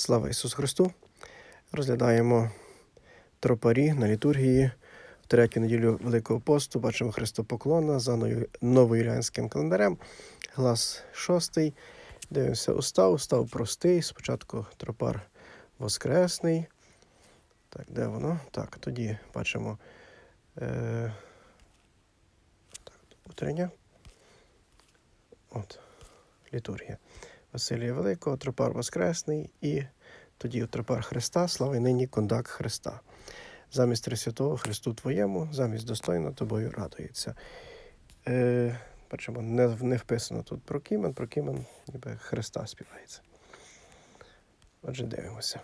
Слава Ісусу Христу! Розглядаємо тропарі на літургії в третю неділю Великого посту. Бачимо Христопоклона за новоюліанським календарем. Глас шостий. Дивимося устав. Устав простий. Спочатку тропар воскресний. Так, де воно? Так, тоді бачимо е, так, утрення. От, літургія. Василія Великого, тропар Воскресний і тоді тропар Христа, слава й нині кондак Христа. Замість Тресвятого Христу Твоєму, замість достойно тобою радується. Е, бачимо, не, не вписано тут про Кімен, про Кімен ніби Христа співається. Отже, дивимося.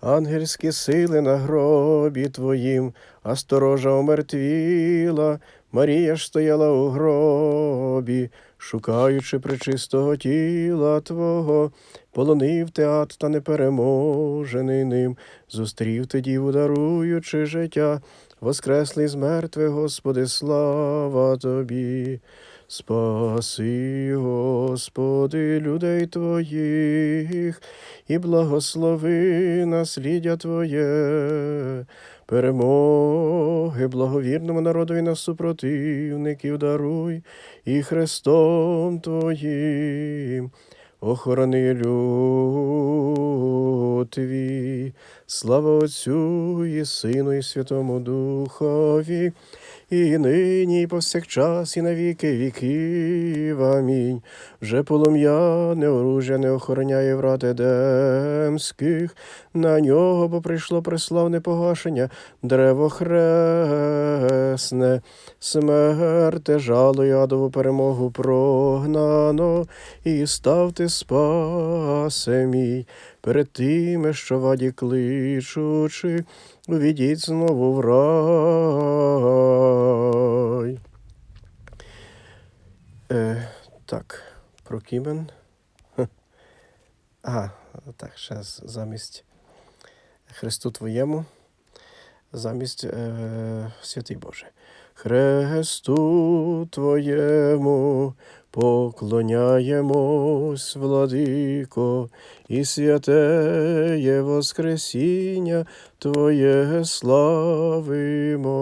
Ангельські сили на гробі твоїм, а сторожа омертвіла, Марія ж стояла у гробі, шукаючи пречистого тіла Твого, полонив теат та непереможений ним, зустрів ти діву, даруючи життя, воскреслий з мертвих, Господи, слава Тобі. Спаси, Господи, людей Твоїх, і благослови насліддя Твоє, перемоги благовірному народові на супротивників даруй, і Христом Твоїм. Охорони люд Твій. Слава Отцю і Сину, і Святому Духові, і нині, і повсякчас, і на віки віків. Амінь. Вже полум'я не оружя не охороняє врат едемських, на нього бо прийшло преславне погашення, древо хресне, смерте, жало й адову перемогу прогнано, і ставте спасе мій перед тими, що ваді кличучи, увійдіть знову в рай. Е, так, про Кімен. Ага, так, ще замість Христу Твоєму, замість е, святий Боже. Христу Твоєму поклоняємось, владико, і святеє Воскресіння Твоє славимо.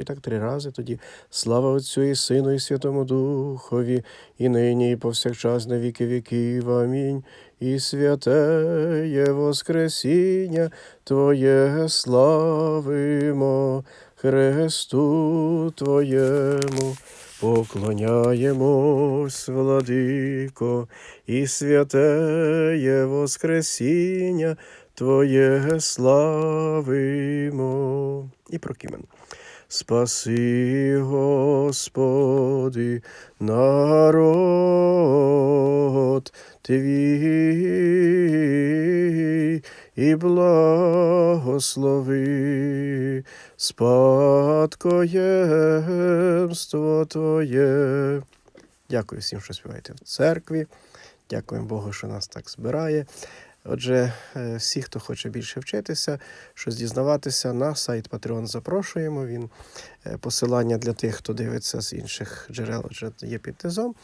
І так три рази тоді. Слава Отцю і Сину, і Святому Духові, і нині, і повсякчас на віки віків. Амінь. І святеє Воскресіння Твоє славимо, Христу Твоєму. Поклоняємось, владико, і святеє Воскресіння Твоє славимо. І про Кімен. Спаси, Господи, народ Твій, і благослови спадкоємство Твоє. Дякую всім, що співаєте в церкві. Дякуємо Богу, що нас так збирає. Отже, е, всі, хто хоче більше вчитися, щось дізнаватися, на сайт Patreon запрошуємо. Він е, посилання для тих, хто дивиться з інших джерел, отже, є під низом.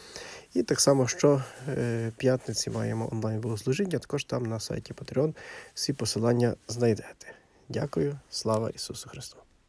І так само, що е, п'ятниці маємо онлайн богослужіння, також там на сайті Patreon всі посилання знайдете. Дякую, слава Ісусу Христу!